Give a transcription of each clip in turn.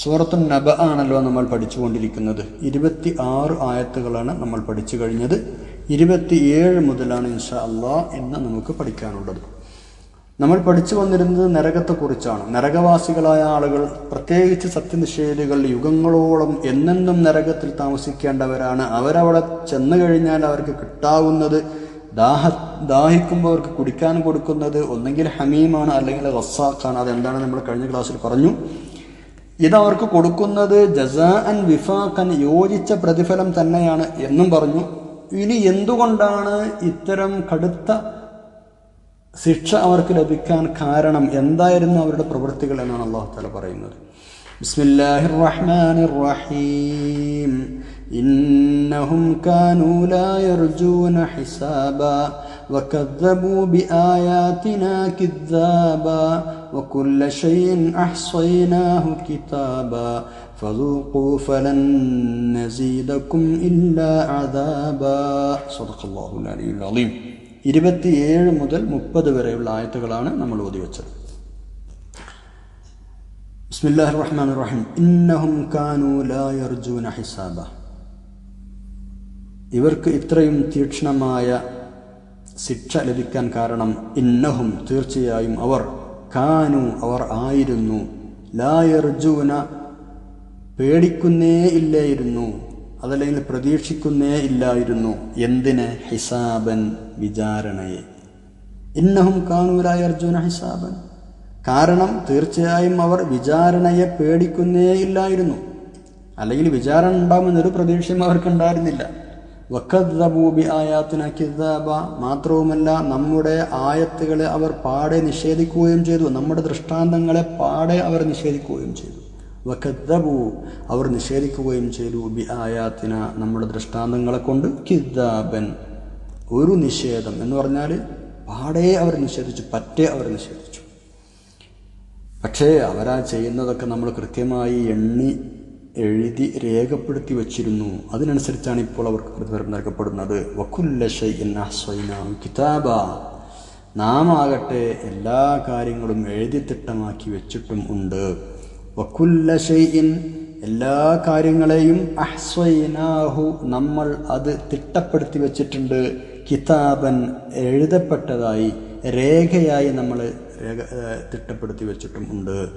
സൂറത്തു നബ ആണല്ലോ നമ്മൾ പഠിച്ചുകൊണ്ടിരിക്കുന്നത്. ഇരുപത്തി ആറ് ആയത്തുകളാണ് നമ്മൾ പഠിച്ചു കഴിഞ്ഞത്. ഇരുപത്തിയേഴ് മുതലാണ് ഇൻഷാ അള്ളാ എന്ന് നമുക്ക് പഠിക്കാനുള്ളത്. നമ്മൾ പഠിച്ചു വന്നിരുന്നത് നരകത്തെക്കുറിച്ചാണ്. നരകവാസികളായ ആളുകൾ പ്രത്യേകിച്ച് സത്യനിഷേധികൾ യുഗങ്ങളോളം എന്നെന്നും നരകത്തിൽ താമസിക്കേണ്ടവരാണ്. അവരവിടെ ചെന്നു കഴിഞ്ഞാൽ അവർക്ക് കിട്ടാവുന്നത് ദാഹ ദാഹിക്കുമ്പോൾ അവർക്ക് കുടിക്കാൻ കൊടുക്കുന്നത് ഒന്നെങ്കിൽ ഹമീമാണ് അല്ലെങ്കിൽ റസാഖാണ് അതെന്താണ് നമ്മൾ കഴിഞ്ഞ ക്ലാസ്സിൽ പറഞ്ഞു. ഇത് അവർക്ക് കൊടുക്കുന്നത് ജസാ അൻ വിഫാഖൻ യോജിച്ച പ്രതിഫലം തന്നെയാണ് എന്നും പറഞ്ഞു. ഇനി എന്തുകൊണ്ടാണ് ഇത്തരം കടുത്ത ശിക്ഷ അവർക്ക് ലഭിക്കാൻ കാരണം എന്തായിരുന്നു അവരുടെ പ്രവൃത്തികൾ എന്നാണ് അള്ളാഹു താല പറയുന്നത്. ബിസ്മില്ലാഹിർ റഹ്മാനിർ റഹീം ഇന്നഹും ഹിസാബാ. وكذبوا بآياتنا كذابا وكل شيء أحصيناه كتابا فذوقوا فلن نزيدكم إلا عذابا صدق الله العلي العظيم ഇരുപത്തിയേഴ് മുതൽ മുപ്പത് വരെയുള്ള ആയത്തുകളാണ് നമ്മൾ ഓതി വെച്ചത് ബിസ്മില്ലാഹി റഹ്മാൻ റഹീം ഇന്നഹും കാനൂ ലാ യർജൂന ഹിസാബ ഇവർക്ക് ഇത്രയും തീക്ഷ്ണമായ ശിക്ഷ ലഭിക്കാൻ കാരണം ഇന്നഹും തീർച്ചയായും അവർ കാനു അവർ ആയിരുന്നു. ലായർജുന പേടിക്കുന്നേ ഇല്ലായിരുന്നു. അതല്ലെങ്കിൽ പ്രതീക്ഷിക്കുന്നേ ഇല്ലായിരുന്നു. എന്തിന്? ഹിസാബൻ വിചാരണയെ. ഇന്നഹും കാനൂലായ അർജുന ഹിസാബൻ. കാരണം തീർച്ചയായും അവർ വിചാരണയെ പേടിക്കുന്നേ ഇല്ലായിരുന്നു. അല്ലെങ്കിൽ വിചാരണ ഉണ്ടാകുമെന്നൊരു പ്രതീക്ഷയും അവർക്കുണ്ടായിരുന്നില്ല. വക്കദ്ബൂബി ആയാത്തിന കിതാബ മാത്രവുമല്ല നമ്മുടെ ആയത്തുകളെ അവർ പാടെ നിഷേധിക്കുകയും ചെയ്തു. നമ്മുടെ ദൃഷ്ടാന്തങ്ങളെ പാടെ അവർ നിഷേധിക്കുകയും ചെയ്തു. വക്കദ്ബു അവർ നിഷേധിക്കുകയും ചെയ്തു ബി ആയാത്തിന നമ്മുടെ ദൃഷ്ടാന്തങ്ങളെ കൊണ്ട് കിതാബൻ ഒരു നിഷേധം എന്ന് പറഞ്ഞാൽ പാടെ അവർ നിഷേധിച്ചു പറ്റേ അവർ നിഷേധിച്ചു. പക്ഷേ അവരാ ചെയ്യുന്നതൊക്കെ നമ്മൾ കൃത്യമായി എണ്ണി എഴുതി രേഖപ്പെടുത്തി വച്ചിരുന്നു. അതിനനുസരിച്ചാണ് ഇപ്പോൾ അവർക്ക് പ്രതിഫലം നൽകപ്പെടുന്നത്. കിതാബ. നാം ആകട്ടെ എല്ലാ കാര്യങ്ങളും എഴുതി തിട്ടമാക്കി വെച്ചിട്ടും ഉണ്ട്. എല്ലാ കാര്യങ്ങളെയും അഹ്സ്വൈനാഹു നമ്മൾ അത് തിട്ടപ്പെടുത്തി വച്ചിട്ടുണ്ട്. കിതാബൻ എഴുതപ്പെട്ടതായി രേഖയായി നമ്മൾ രേഖ തിട്ടപ്പെടുത്തി വെച്ചിട്ടും ഉണ്ട്.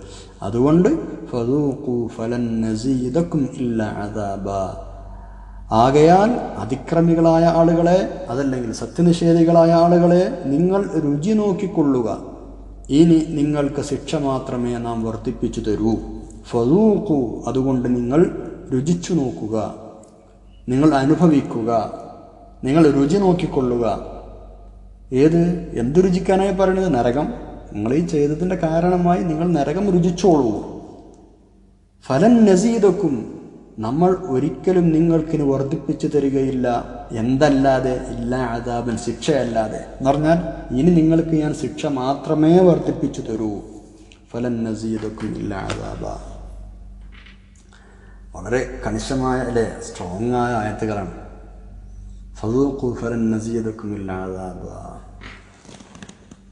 അതുകൊണ്ട് ഫതൂഖു ഫലൻ നസീദക്കും ഇല്ല അദാബ. ആകയാൽ അതിക്രമികളായ ആളുകളെ അതല്ലെങ്കിൽ സത്യനിഷേധികളായ ആളുകളെ നിങ്ങൾ രുചി നോക്കിക്കൊള്ളുക. ഇനി നിങ്ങൾക്ക് ശിക്ഷ മാത്രമേ നാം വർദ്ധിപ്പിച്ചു തരൂ. ഫതൂഖു അതുകൊണ്ട് നിങ്ങൾ രുചിച്ചു നോക്കുക. നിങ്ങൾ അനുഭവിക്കുക. നിങ്ങൾ രുചി നോക്കിക്കൊള്ളുക. ഏത്? എന്ത് രുചിക്കാനായി പറയുന്നത്? നരകം. നിങ്ങൾ ഈ ചെയ്തതിന്റെ കാരണമായി നിങ്ങൾ നരകം രുചിച്ചോളൂ. ഫലൻ നസീദക്കും നമ്മൾ ഒരിക്കലും നിങ്ങൾക്കിന് വർദ്ധിപ്പിച്ചു തരികയില്ല. എന്തല്ലാതെ? ഇല്ല അതാപൻ ശിക്ഷയല്ലാതെ. എന്ന് പറഞ്ഞാൽ ഇനി നിങ്ങൾക്ക് ഞാൻ ശിക്ഷ മാത്രമേ വർദ്ധിപ്പിച്ചു തരൂ. ഫലൻ നസീദക്കും ഇല്ല അതാബ വളരെ കണിശമായ അല്ലെ? സ്ട്രോങ് ആയ ആയത്തുകളാണ്. ഫലൻ നസീദക്കും ഇല്ല അതാബ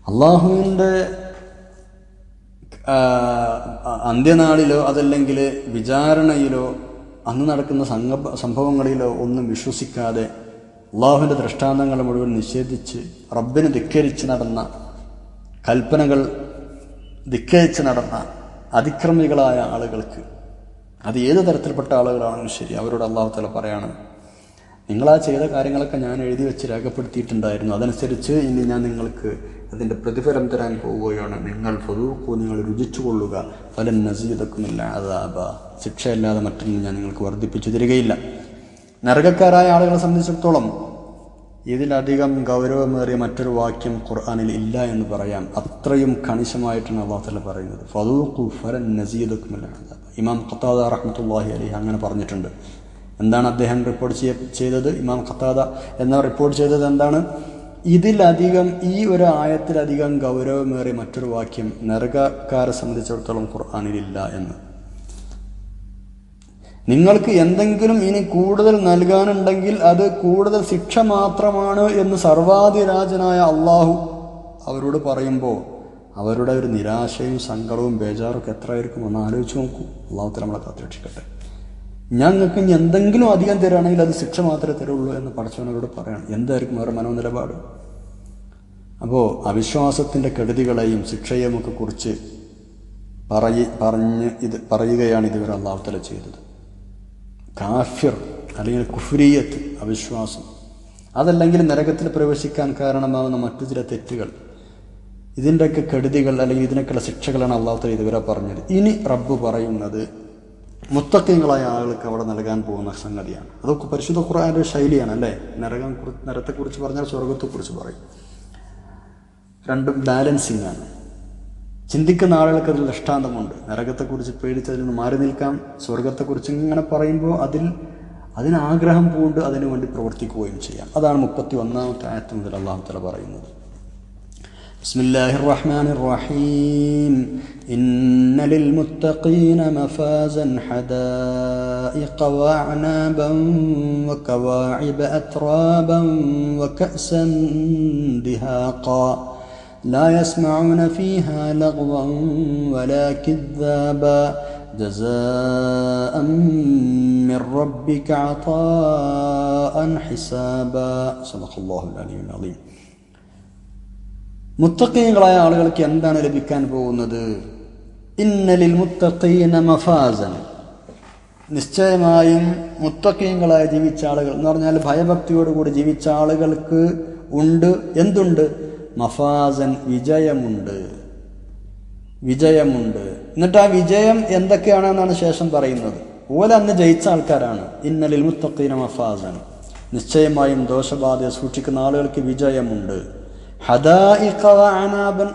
അള്ളാഹുവിന്റെ അന്ത്യനാളിലോ അതല്ലെങ്കിൽ വിചാരണയിലോ അന്ന് നടക്കുന്ന സംഘ സംഭവങ്ങളിലോ ഒന്നും വിശ്വസിക്കാതെ അള്ളാഹുവിന്റെ ദൃഷ്ടാന്തങ്ങൾ മുഴുവൻ നിഷേധിച്ച് റബ്ബിനെ ധിക്കരിച്ച് നടന്ന കൽപ്പനകൾ ധിക്കരിച്ച് നടന്ന അതിക്രമികളായ ആളുകൾക്ക് അത് ഏത് തരത്തിൽപ്പെട്ട ആളുകളാണെങ്കിലും ശരി അവരോട് അള്ളാഹു തല പറയാണ് നിങ്ങൾ ആ ചെയ്ത കാര്യങ്ങളൊക്കെ ഞാൻ എഴുതി വെച്ച് രേഖപ്പെടുത്തിയിട്ടുണ്ടായിരുന്നു. അതനുസരിച്ച് ഇനി ഞാൻ നിങ്ങൾക്ക് അതിന്റെ പ്രതിഫലം തരാൻ പോവുകയാണ്. നിങ്ങൾ ഫതൂക്കു നിങ്ങൾ രുചിച്ചു കൊള്ളുക ഫലൻ നസീദക്കുമില്ല അതാബ ശിക്ഷയല്ലാതെ മറ്റൊന്നും ഞാൻ നിങ്ങൾക്ക് വർദ്ധിപ്പിച്ചു തരികയില്ല. നരകക്കാരായ ആളുകളെ സംബന്ധിച്ചിടത്തോളം ഇതിലധികം ഗൗരവമേറിയ മറ്റൊരു വാക്യം ഖുർആാനിൽ ഇല്ല എന്ന് പറയാം. അത്രയും കണിശമായിട്ടാണ് അള്ളാഹുല പറയുന്നത്. ഫതൂഖു ഫലൻ നസീദക്കുമില്ല ഇമാം ഖത്താദ റഹ്മത്തുള്ളാഹി അലി അങ്ങനെ പറഞ്ഞിട്ടുണ്ട്. എന്താണ് അദ്ദേഹം റിപ്പോർട്ട് ചെയ്യ ചെയ്തത്? ഇമാം ഖത്താദ എന്നവർ റിപ്പോർട്ട് ചെയ്തത് എന്താണ്? ഇതിലധികം ഈ ഒരു ആയത്തിലധികം ഗൗരവമേറിയ മറ്റൊരു വാക്യം നരകക്കാരെ സംബന്ധിച്ചിടത്തോളം ഖുർആാനിലില്ല എന്ന്. നിങ്ങൾക്ക് എന്തെങ്കിലും ഇനി കൂടുതൽ നൽകാനുണ്ടെങ്കിൽ അത് കൂടുതൽ ശിക്ഷ മാത്രമാണ് എന്ന് സർവാധിരാജനായ അള്ളാഹു അവരോട് പറയുമ്പോൾ അവരുടെ ഒരു നിരാശയും സങ്കടവും ബേജാറും ഒക്കെ എത്രയായിരിക്കും എന്ന് ആലോചിച്ച് നോക്കൂ. അള്ളാഹുത്തിൽ നമ്മളെ കാത്തുരക്ഷിക്കട്ടെ. ഞങ്ങൾക്ക് ഇനി എന്തെങ്കിലും അധികം തരാണെങ്കിൽ അത് ശിക്ഷ മാത്രമേ തരുള്ളൂ എന്ന് പഠിച്ചവനോട് പറയണം. എന്തായിരിക്കും അവരുടെ മനോനിലപാട്? അപ്പോൾ അവിശ്വാസത്തിന്റെ കെടുതികളെയും ശിക്ഷയെയും ഒക്കെ കുറിച്ച് പറയി പറഞ്ഞ് ഇത് പറയുകയാണ് ഇതുവരെ അള്ളാഹുത്തല ചെയ്തത്. കാഫിർ അല്ലെങ്കിൽ കുഫ്രീയത്ത് അവിശ്വാസം അതല്ലെങ്കിൽ നരകത്തിൽ പ്രവേശിക്കാൻ കാരണമാകുന്ന മറ്റു ചില തെറ്റുകൾ ഇതിന്റെയൊക്കെ കെടുതികൾ അല്ലെങ്കിൽ ഇതിനൊക്കെയുള്ള ശിക്ഷകളാണ് അള്ളാഹുത്തല ഇതുവരെ പറഞ്ഞത്. ഇനി റബ്ബ് പറയുന്നത് മുത്തക്കങ്ങളായ ആളുകൾക്ക് അവിടെ നൽകാൻ പോകുന്ന സംഗതിയാണ്. അതൊക്കെ പരിശുദ്ധ ഖുർആന്റെ ശൈലിയാണ് അല്ലേ? നരകം നരത്തെക്കുറിച്ച് പറഞ്ഞാൽ സ്വർഗത്തെക്കുറിച്ച് പറയും. രണ്ടും ബാലൻസിങ് ആണ്. ചിന്തിക്കുന്ന ആളുകൾക്ക് അതിൽ ദൃഷ്ടാന്തമുണ്ട്. നരകത്തെക്കുറിച്ച് പേടിച്ച് അതിൽ നിന്ന് മാറി നിൽക്കാം. സ്വർഗത്തെക്കുറിച്ച് ഇങ്ങനെ പറയുമ്പോൾ അതിൽ അതിനാഗ്രഹം പൂണ്ട് അതിനു വേണ്ടി പ്രവർത്തിക്കുകയും ചെയ്യാം. അതാണ് മുപ്പത്തി ഒന്നാമത്തെ ആയത്ത് മുതൽ അള്ളാഹു തല പറയുന്നത്. بسم الله الرحمن الرحيم. إن للمتقين مفازا حدائق وأعنابا وكواعب أترابا وكأسا دهاقا. لا يسمعون فيها لغوا ولا كذابا. جزاء من ربك عطاء حسابا. صدق الله العلي العظيم. മുത്തക്കീങ്ങളായ ആളുകൾക്ക് എന്താണ് ലഭിക്കാൻ പോകുന്നത്? ഇന്നലിൽ മുത്തക്കീന മഫാസൻ. നിശ്ചയമായും മുത്തക്കീങ്ങളായി ജീവിച്ച ആളുകൾ എന്ന് പറഞ്ഞാൽ ഭയഭക്തിയോടുകൂടി ജീവിച്ച ആളുകൾക്ക് ഉണ്ട്. എന്തുണ്ട്? മഫാസൻ വിജയമുണ്ട്. വിജയമുണ്ട്. എന്നിട്ട് ആ വിജയം എന്തൊക്കെയാണെന്നാണ് ശേഷം പറയുന്നത്. ഓല അന്ന് ജയിച്ച ആൾക്കാരാണ് ഇന്നലിൽ മുത്തക്കീന മഫാസൻ. നിശ്ചയമായും ദോഷബാധയെ സൂക്ഷിക്കുന്ന ആളുകൾക്ക് വിജയമുണ്ട്. ഹദായിഖ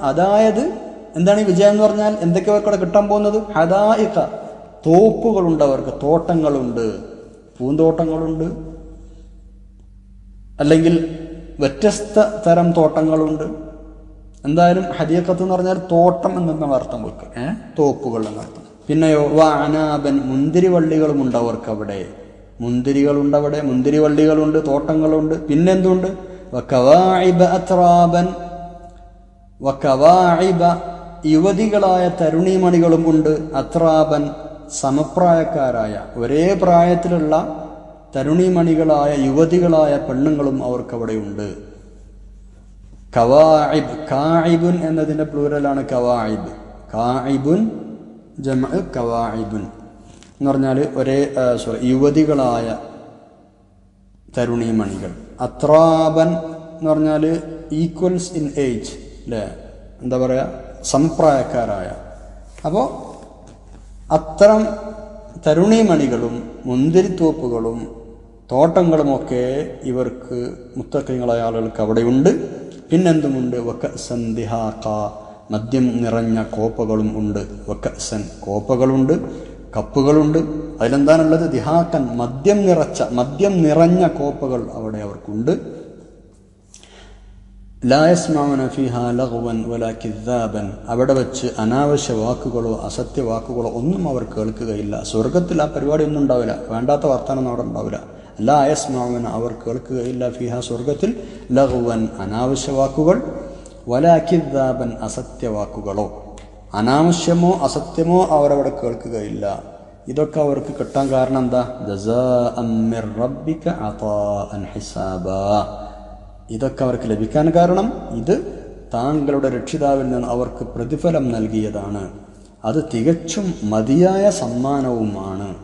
അതായത് എന്താണ് ഈ വിജയം എന്ന് പറഞ്ഞാൽ എന്തൊക്കെ അവർക്കവിടെ കിട്ടാൻ പോകുന്നത്? ഹദായിഖ. തോപ്പുകളുണ്ട് അവർക്ക് തോട്ടങ്ങളുണ്ട്. പൂന്തോട്ടങ്ങളുണ്ട്. അല്ലെങ്കിൽ വ്യത്യസ്ത തരം തോട്ടങ്ങളുണ്ട്. എന്തായാലും ഹരിയക്കത്ത് എന്ന് പറഞ്ഞാൽ തോട്ടം എന്നാണ് അർത്ഥം വെക്കുക ഏ? തോപ്പുകൾ എന്നർത്ഥം പിന്നെയോ വ അനാബൻ മുന്തിരിവള്ളികളും ഉണ്ട് അവർക്ക് അവിടെ. മുന്തിരികളുണ്ട് അവിടെ മുന്തിരിവള്ളികളുണ്ട് തോട്ടങ്ങളുണ്ട്. പിന്നെന്തുണ്ട് വകവാഇബ അത്രാബൻ. വകവാഇബ യുവതികളായ തരുണിമണികളും ഉണ്ട്. അത്രാബൻ സമപ്രായക്കാരായ ഒരേ പ്രായത്തിലുള്ള തരുണിമണികളായ യുവതികളായ പെണ്ണുങ്ങളും അവർക്കവിടെയുണ്ട്. കവാഇബ് കായിബുൻ എന്നതിന്റെ പ്ലൂരലാണ് കവായിബ് കായിബുൻ ജമ കവായിബുൻ എന്ന് പറഞ്ഞാൽ ഒരേ സോറി യുവതികളായ തരുണിമണികൾ. അത്രാബൻ എന്ന് പറഞ്ഞാൽ ഈക്വൽസ് ഇൻ ഏജ് അല്ലേ എന്താ പറയുക സമപ്രായക്കാരായ. അപ്പോൾ അത്തരം തരുണിമണികളും മുന്തിരിത്തോപ്പുകളും തോട്ടങ്ങളുമൊക്കെ ഇവർക്ക് മുത്തക്കങ്ങളായ ആളുകൾക്ക് അവിടെയുണ്ട്. പിന്നെന്തുമുണ്ട്? വക്കസൻ ദിഹാക്ക മദ്യം നിറഞ്ഞ കോപ്പകളും ഉണ്ട്. വക്കസൻ കോപ്പകളുണ്ട് കപ്പുകളുണ്ട്. അതിലെന്താണുള്ളത്? ദിഹാക്കൻ മദ്യം നിറച്ച മദ്യം നിറഞ്ഞ കോപ്പകൾ അവിടെ അവർക്കുണ്ട്. അവിടെ വെച്ച് അനാവശ്യ വാക്കുകളോ അസത്യ വാക്കുകളോ ഒന്നും അവർ കേൾക്കുകയില്ല. സ്വർഗത്തിൽ ആ പരിപാടി ഒന്നും ഉണ്ടാവില്ല. വേണ്ടാത്ത വർത്തമാനം അവിടെ ഉണ്ടാവില്ല. ലായസ്മാവന അവർ കേൾക്കുകയില്ല ഫിഹ സ്വർഗത്തിൽ ലഹുവൻ അനാവശ്യ വാക്കുകൾ വല കിദ്ദാബൻ അസത്യ വാക്കുകളോ. അനാവശ്യമോ അസത്യമോ അവരവിടെ കേൾക്കുകയില്ല. ഇതൊക്കെ അവർക്ക് കിട്ടാൻ കാരണം എന്താ? ജസാ അമ്മിർ റബ്ബിക അതാഅൻ ഹിസാബാ. ഇതൊക്കെ അവർക്ക് ലഭിക്കാൻ കാരണം ഇത് താങ്കളുടെ രക്ഷിതാവിൽ നിന്ന് അവർക്ക് പ്രതിഫലം നൽകിയതാണ്. അത് തികച്ചും മതിയായ സമ്മാനവുമാണ്.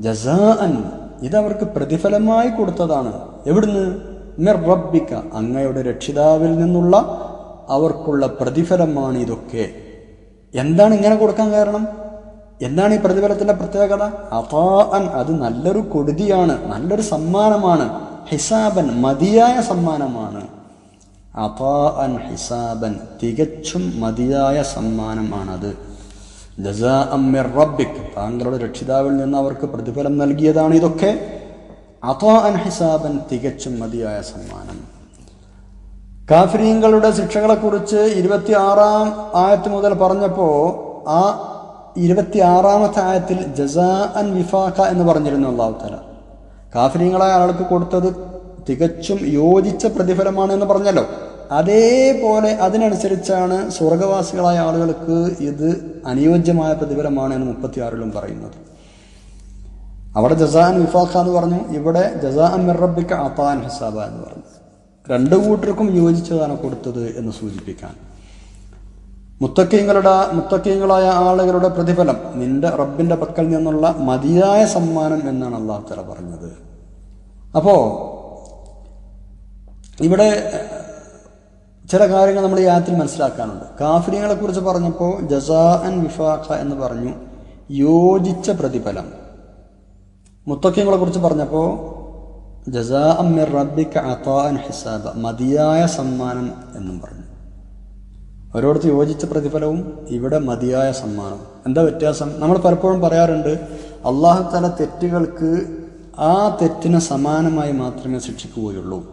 ജസാഅൻ ഇതവർക്ക് പ്രതിഫലമായി കൊടുത്തതാണ്. എവിടുന്ന്? മിർ റബ്ബിക്ക അങ്ങയുടെ രക്ഷിതാവിൽ നിന്നുള്ള അവർക്കുള്ള പ്രതിഫലമാണ് ഇതൊക്കെ. എന്താണ് ഇങ്ങനെ കൊടുക്കാൻ കാരണം? എന്താണ് ഈ പ്രതിഫലത്തിന്റെ പ്രത്യേകത? അതാ അത് നല്ലൊരു കൊടുതിയാണ് നല്ലൊരു സമ്മാനമാണ്. ഹിസാബൻ മതിയായ സമ്മാനമാണ്. അൻ ഹിസാബൻ തികച്ചും മതിയായ സമ്മാനമാണത്. ജസാ അമ്മിർ റബ്ബിക് താങ്കളുടെ രക്ഷിതാവിൽ നിന്ന് അവർക്ക് പ്രതിഫലം നൽകിയതാണ് ഇതൊക്കെ. അതാൻ ഹിസാബൻ തികച്ചും മതിയായ സമ്മാനം. കാഫിരീങ്ങളുടെ ശിക്ഷകളെക്കുറിച്ച് ഇരുപത്തി ആറാം ആയത്ത് മുതൽ പറഞ്ഞപ്പോൾ ആ ഇരുപത്തി ആറാമത്തെ ആയത്തിൽ ജസാ അൻ വിഫാഖ എന്ന് പറഞ്ഞിരുന്നു അള്ളാഹുത്തല കാഫിരീങ്ങളായ ആൾക്ക് കൊടുത്തത് തികച്ചും യോജിച്ച പ്രതിഫലമാണ് എന്ന് പറഞ്ഞല്ലോ. അതേപോലെ അതിനനുസരിച്ചാണ് സ്വർഗവാസികളായ ആളുകൾക്ക് ഇത് അനുയോജ്യമായ പ്രതിഫലമാണ് എന്ന് മുപ്പത്തിയാറിലും പറയുന്നത്. അവിടെ ജസാൻ വിഫാഖ എന്ന് പറഞ്ഞു ഇവിടെ ജസാ മിറബിക്ക അത്താൻ ഹസാബ എന്ന് പറഞ്ഞു. രണ്ടു കൂട്ടർക്കും യോജിച്ചതാണ് കൊടുത്തത് എന്ന് സൂചിപ്പിക്കാൻ. മുത്തക്കീങ്ങളുടെ മുത്തക്കീങ്ങളായ ആളുകളുടെ പ്രതിഫലം നിന്റെ റബ്ബിന്റെ പക്കൽ നിന്നുള്ള മതിയായ സമ്മാനം എന്നാണ് അള്ളാഹു തല പറഞ്ഞത്. അപ്പോ ഇവിടെ ചില കാര്യങ്ങൾ നമ്മൾ ആയത്തിൽ മനസ്സിലാക്കാനുണ്ട്. കാഫിനികളെ കുറിച്ച് പറഞ്ഞപ്പോൾ ജസാ അൻ വിഫാഖ എന്ന് പറഞ്ഞു യോജിച്ച പ്രതിഫലം. മുത്തക്കിങ്ങളെ കുറിച്ച് പറഞ്ഞപ്പോൾ ജസാ അമ്മിർ റബ്ബിക്ക അത്താൻ ഹിസാബ മതിയായ സമ്മാനം എന്നും പറഞ്ഞു. ഓരോരുത്തർ യോജിച്ച പ്രതിഫലവും ഇവിടെ മതിയായ സമ്മാനം. എന്താ വ്യത്യാസം? നമ്മൾ പലപ്പോഴും പറയാറുണ്ട് അള്ളാഹു തല തെറ്റുകൾക്ക് ആ തെറ്റിന് സമാനമായി മാത്രമേ ശിക്ഷിക്കുകയുള്ളൂ.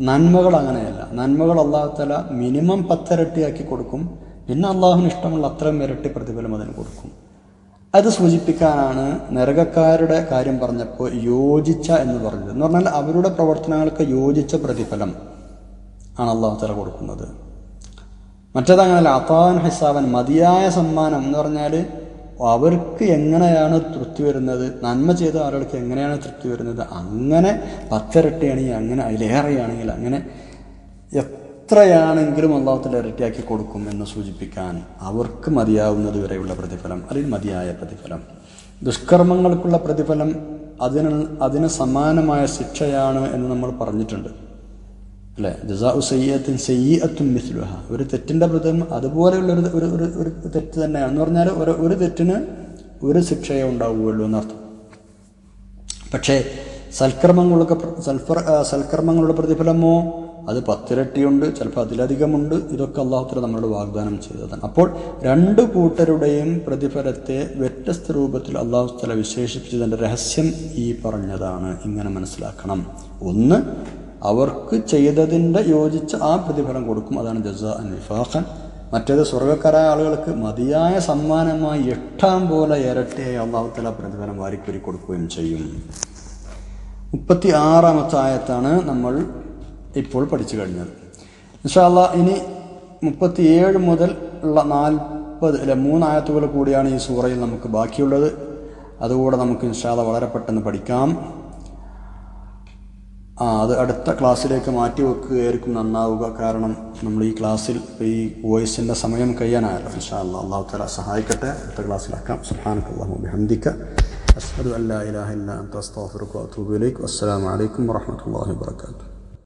നന്മകൾ അങ്ങനെയല്ല. നന്മകൾ അള്ളാഹു തല മിനിമം പത്തിരട്ടിയാക്കി കൊടുക്കും. പിന്നെ അള്ളാഹുവിന് ഇഷ്ടമുള്ള അത്രയും ഇരട്ടി പ്രതിഫലം അതിന് കൊടുക്കും. അത് സൂചിപ്പിക്കാനാണ് നരകക്കാരുടെ കാര്യം പറഞ്ഞപ്പോൾ യോജിച്ച എന്ന് പറഞ്ഞത്. എന്ന് പറഞ്ഞാൽ അവരുടെ പ്രവർത്തനങ്ങൾക്ക് യോജിച്ച പ്രതിഫലം ആണ് അള്ളാഹു തല കൊടുക്കുന്നത്. മറ്റേതങ്ങനല്ല അത്താൻ ഹിസാബൻ മതിയായ സമ്മാനം എന്ന് പറഞ്ഞാൽ അവർക്ക് എങ്ങനെയാണ് തൃപ്തി വരുന്നത്? നന്മ ചെയ്ത ആളുകൾക്ക് എങ്ങനെയാണ് തൃപ്തി വരുന്നത്? അങ്ങനെ പത്തിരട്ടിയാണെങ്കിൽ അങ്ങനെ അതിലേറെയാണെങ്കിൽ അങ്ങനെ എത്രയാണെങ്കിലും അള്ളാഹത്തിൽ ഇരട്ടിയാക്കി കൊടുക്കും എന്ന് സൂചിപ്പിക്കാൻ അവർക്ക് മതിയാവുന്നത് വരെയുള്ള പ്രതിഫലം അല്ലെങ്കിൽ മതിയായ പ്രതിഫലം. ദുഷ്കർമ്മങ്ങൾക്കുള്ള പ്രതിഫലം അതിന് അതിന് സമാനമായ ശിക്ഷയാണ് എന്ന് നമ്മൾ പറഞ്ഞിട്ടുണ്ട്. അല്ലേ? ജസാ സയ്യത്തിൻ സയ്യത്തും മിസ്ലുഹ. ഒരു തെറ്റിന്റെ പ്രതിഫലം അതുപോലെയുള്ള ഒരു ഒരു ഒരു തെറ്റ് തന്നെയാണ്. എന്ന് പറഞ്ഞാൽ ഒരു ഒരു തെറ്റിന് ഒരു ശിക്ഷയെ ഉണ്ടാവുകയുള്ളൂ എന്നർത്ഥം. പക്ഷേ സൽക്കർമ്മങ്ങളൊക്കെ സൽഫർ സൽക്കർമ്മങ്ങളുടെ പ്രതിഫലമോ അത് പത്തിരട്ടിയുണ്ട് ചിലപ്പോൾ അതിലധികമുണ്ട് ഇതൊക്കെ അള്ളാഹുത്തല നമ്മളോട് വാഗ്ദാനം ചെയ്തതാണ്. അപ്പോൾ രണ്ട് കൂട്ടരുടെയും പ്രതിഫലത്തെ വ്യത്യസ്ത രൂപത്തിൽ അള്ളാഹുത്തല വിശേഷിപ്പിച്ചതിന്റെ രഹസ്യം ഈ പറഞ്ഞതാണ്. ഇങ്ങനെ മനസ്സിലാക്കണം. ഒന്ന് അവർക്ക് ചെയ്തതിന്റെ യോജിച്ച് ആ പ്രതിഫലം കൊടുക്കും. അതാണ് ജസ അൻ വിഫാഖൻ മറ്റേത് സ്വർഗക്കാരായ ആളുകൾക്ക് മതിയായ സമ്മാനമായി എട്ടാം പോലെ ഇരട്ടിയായി അള്ളാഹുത്തല പ്രതിഫലം വാരിക്കുരി കൊടുക്കുകയും ചെയ്യും. മുപ്പത്തി ആറാമത്തെ ആയത്താണ് നമ്മൾ ഇപ്പോൾ പഠിച്ചു കഴിഞ്ഞത്. ഇൻഷാല്ല ഇനി മുപ്പത്തിയേഴ് മുതൽ ഉള്ള നാൽപ്പത് അല്ലെ മൂന്നായത്തുകൾ കൂടിയാണ് ഈ സൂറയിൽ നമുക്ക് ബാക്കിയുള്ളത്. അതുകൂടെ നമുക്ക് ഇൻഷാല്ല വളരെ പെട്ടെന്ന് പഠിക്കാം. ആ അത് അടുത്ത ക്ലാസ്സിലേക്ക് മാറ്റി വെക്കുകയായിരിക്കും നന്നാവുക. കാരണം നമ്മൾ ഈ ക്ലാസ്സിൽ ഈ വോയിസിന്റെ സമയം കഴിയാനായല്ലോ. ഇൻഷാ അല്ലാ അള്ളാഹു തല സഹായിക്കട്ടെ. അടുത്ത ക്ലാസ്സിലാക്കാം. സുഹാനക്കുള്ള അള്ളാഹു ബിഹംദിക്ക അഷ്ഹദു അല്ലാ ഇലാഹ ഇല്ല അൻത. അസ്തഗ്ഫിറുക വഅതൂബു ഇലൈക്. വസ്സലാമു അലൈക്കും വറഹ്മത്തുള്ളാഹി വബറകാതുഹു